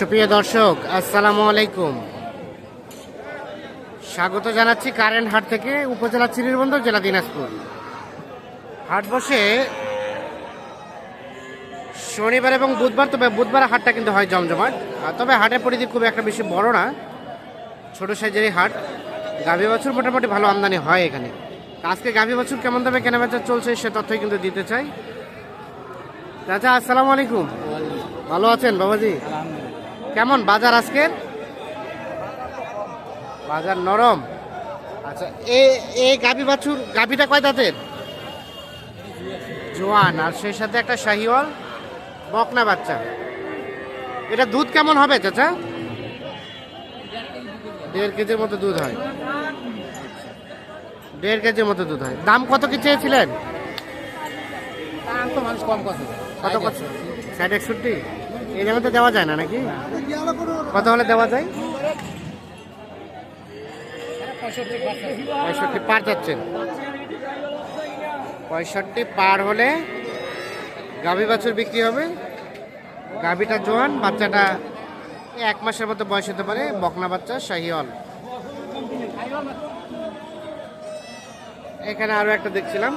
সুপ্রিয় দর্শক, আসসালামু আলাইকুম। স্বাগত জানাচ্ছি কারেন্ট হাট থেকে উপজেলা চিরিরবন্দর জেলা দিনাজপুর। হাট বসে শনিবার এবং বুধবার, তবে বুধবার হাটটা কিন্তু হয় জমজমাট। তবে হাটের পরিধি খুব একটা বেশি বড় না, ছোট সাইজেরই হাট। গাভী বছর মোটামুটি ভালো আমদানি হয় এখানে। আজকে গাভী বছর কেমন দামে কেনাবেচা চলছে সে তথ্যই কিন্তু দিতে চাই। চাচা, আসসালামু আলাইকুম। ভালো আছেন বাবাজি? কেমন বাজার আজকের বাজার নরম। আচ্ছা এ এই গাভী বাছুর গাভীটা কয় দাঁতের? জোয়ান আর সেই সাথে একটা শাহিওয়াল বকনা বাচ্চা। এটা দুধ কেমন হবে চাচা? দেড় কেজির মতো দুধ হয়। দেড় কেজির মতো দুধ হয়। দাম কত কি চেয়েছিলেন? তো মানুষ কম কথা কত কত? ষাট একষট্টি? এই দামে তো দেওয়া যায় না নাকি? কত হলে দেওয়া যায়? পঁয়ষট্টি পার যাচ্ছেন পঁয়ষট্টি পার হলে গাভী বাছুর বিক্রি হবে। গাভীটা জোয়ান, বাচ্চাটা এক মাসের মতো বয়স হতে পারে, বকনা বাচ্চা শাহিওয়াল। এখানে আরও একটা দেখছিলাম।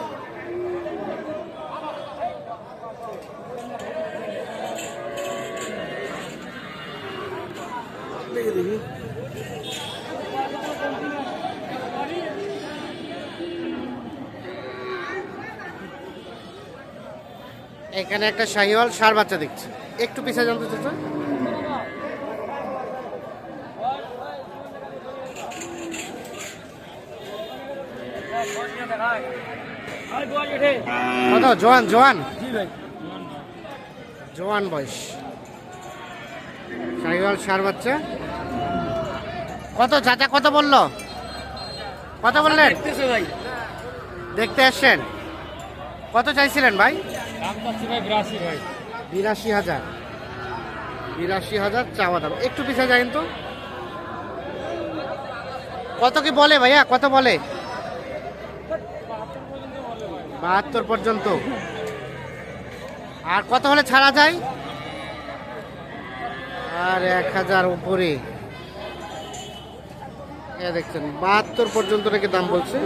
এখানে একটা শাহিওয়াল সার বাচ্চা দেখছি। একটু পিছিয়ে জানতে চাচ্ছ জোয়ান জোয়ান। জোয়ান বয়স। শাহিওয়াল সার বাচ্চা। কত চাচা কত বলল? কত বললেন? ভাই। দেখতে আসছেন? কত চাইছিলেন ভাই? বিরাশি হাজার। বিরাশি হাজার চাওয়া দাম। একটু পিছিয়ে যায় তো। কত কি বলে ভাইয়া? কত বলে? বাহাত্তর পর্যন্ত। আর কত হলে ছাড়া যায়? আর এক হাজার উপরে। দেখছেন বাহাত্তর পর্যন্ত নাকি দাম বলছে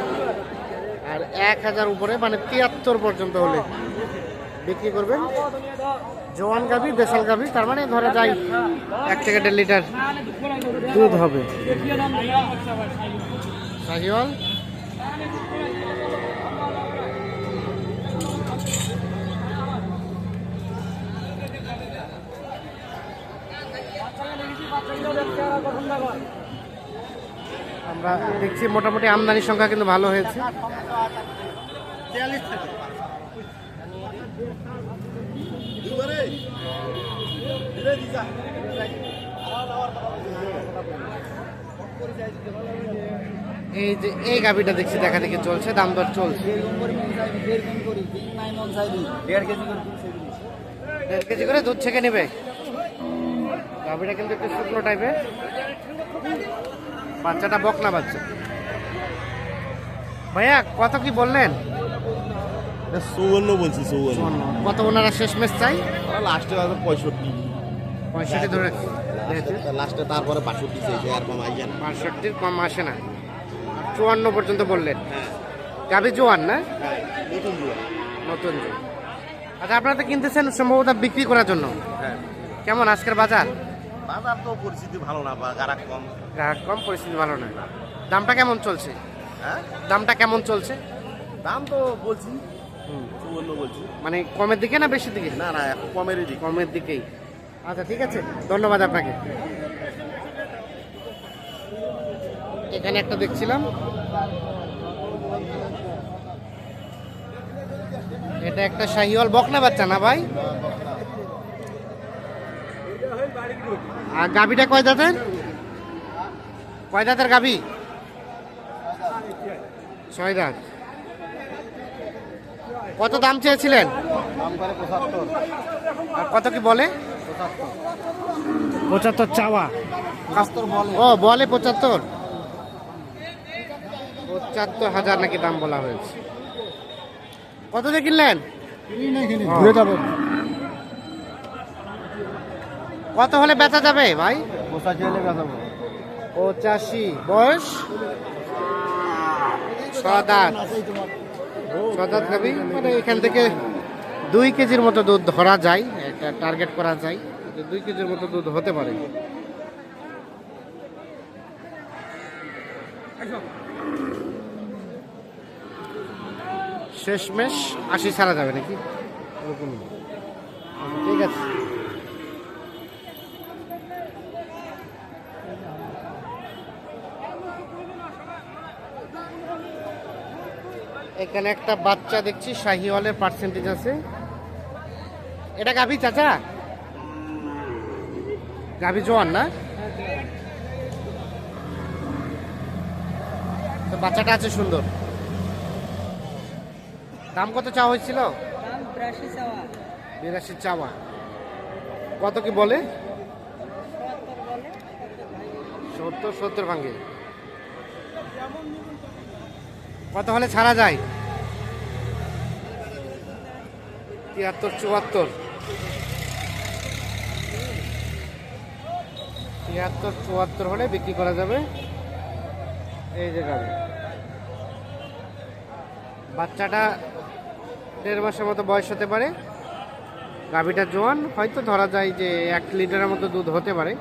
আর এক হাজার উপরে মানে তিয়াত্তর পর্যন্ত হলে বিক্রি করবেন জোয়ান গাভি দেশাল গাভি তার মানে ধরা যায় এক থেকে দেড় লিটার দুধ হবে শাহিওয়াল আমরা দেখছি মোটামুটি আমদানির সংখ্যা কিন্তু ভালো হয়েছে। এই যে এই গাভিটা দেখছি, দেখা দেখি চলছে, দাম দর চলছে। দেড় কেজি করে দুধ ছেঁকে নেবে। গাভিটা কিন্তু একটু শুকনো টাইপের বাচ্চাটা বকনা বাচ্চা। ভাইয়া কত কি বললেন? চৌয়ান্ন বলছি চৌয়ান্ন। কত ওনারা শেষ মেশ চাই লাস্টে পঁয়ষট্টি। পঁয়ষট্টি ধরে লাস্টে তারপরে বাষট্টি চেয়েছে আর কম আইয়া না। বাষট্টির কম আসে না। চুয়ান্ন পর্যন্ত বললেন। গাভি জোয়ান না? নতুন জোয়ান। নতুন জোয়ান। আচ্ছা আপনারা তো কিনতেছেন সম্ভবত বিক্রি করার জন্য। হ্যাঁ। কেমন আজকের বাজার? বাজার তো পরিস্থিতি ভালো না বা গারাক কম। গ্রাহক কম পরিস্থিতি ভালো না। দামটা কেমন চলছে? হ্যাঁ? দামটা কেমন চলছে? দাম তো বলছি। চৌয়ান্ন বলছি। মানে কমের দিকে না বেশি দিকে? না না এখন কমেরই দিক। কমের দিকেই। আচ্ছা ঠিক আছে। ধন্যবাদ আপনাকে। এখানে একটা দেখছিলাম। এটা একটা শাহিওয়াল বকনা বাচ্চা না ভাই? আর গাবিটা কয় দাঁতের কয় দাঁতের গাবি ছয় দাঁত। কত দাম চেয়েছিলেন? আর কত কি বলে? পঁচাত্তর চাওয়া। ও বলে পঁচাত্তর। পঁচাত্তর হাজার নাকি দাম বলা হয়েছে। কত দিয়ে কিনলেন? কত হলে বেচা যাবে ভাই? পঁচাশি হলে বেচাবো পঁচাশি। বয়স? সদাত। সদাত গাবি মানে এখান থেকে দুই কেজির মতো দুধ ধরা যায় একটা টার্গেট করা যায়। দুই কেজির মতো দুধ হতে পারে। শেষমেশ আশি ছাড়া যাবে নাকি? ঠিক আছে। এখানে একটা বাচ্চা দেখছি শাহি শাহিওয়ালের পার্সেন্টেজ আছে। এটা গাভি চাচা? গাভি জোয়ান না? তো বাচ্চাটা আছে সুন্দর। দাম কত চাওয়া হয়েছিল? বিরাশি চাওয়া। কত কি বলে? সত্তর সত্তর ভাঙ্গে কত হলে ছাড়া যায়? তিয়াত্তর, চুয়াত্তর। তিয়াত্তর, চুয়াত্তর হলে বিক্রি করা যাবে। এই যে বাচ্চাটা দেড় মাসের মতো বয়স হতে পারে। গাভিটা জোয়ান, হয়তো ধরা যায় যে এক লিটারের মতো দুধ হতে পারে।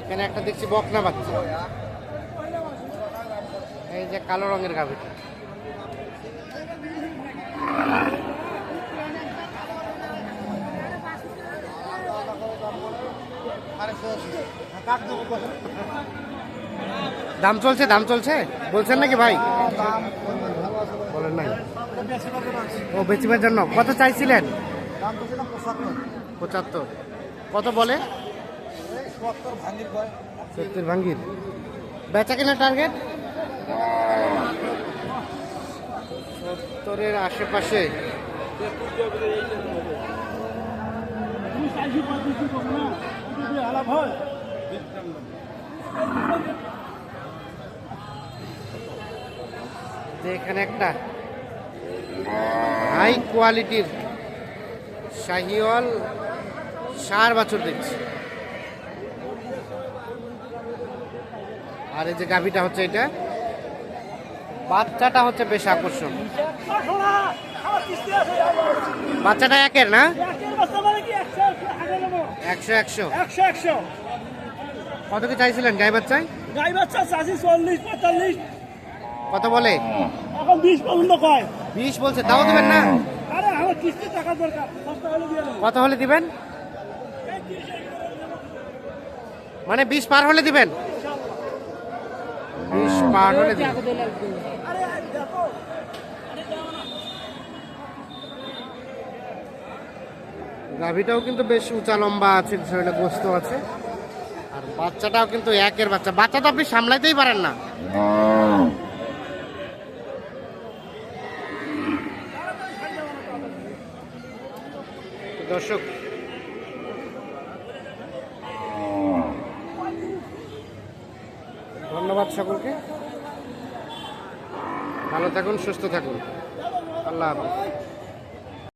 এখানে একটা দেখছি বকনা বাচ্চা। এই যে কালো রঙের গাভিটা। দাম চলছে দাম চলছে? বলছেন নাকি ভাই? বলেন নাই ও, বেচিবার জন্য। কত চাইছিলেন? পঁচাত্তর। কত বলে? সত্তর ভাঙ্গির। বেচা কিনা টার্গেট? সত্তরের আশেপাশে। যে এখানে একটা হাই কোয়ালিটির শাহিওয়াল সার বাছুর দেখছি। আর এই যে গাভিটা হচ্ছে এটা বাচ্চাটা হচ্ছে বেশ আকর্ষণ। বাচ্চাটা একের না? একশো একশো। একশো একশো। কত কি চাইছিলেন? গাই বাচ্চায় গাই বাচ্চা চাষি চল্লিশ পঁয়তাল্লিশ। কত বলে? এখন বিশ পর্যন্ত কয়? বিশ বলছে তাও দিবেন না? আরে আমার টাকা দরকার কত হলে দিবেন? মানে বিশ পার হলে দিবেন? বিশ পার হলে দিবেন। গাভিটাও কিন্তু বেশ উঁচা, লম্বা আছে, শরীরে গোস্ত আছে। আর বাচ্চাটাও কিন্তু একের বাচ্চা। বাচ্চা তো আপনি সামলাইতেই পারেন না। দর্শক, ধন্যবাদ সকলকে। ভালো থাকুন, সুস্থ থাকুন। আল্লাহ হাফিজ।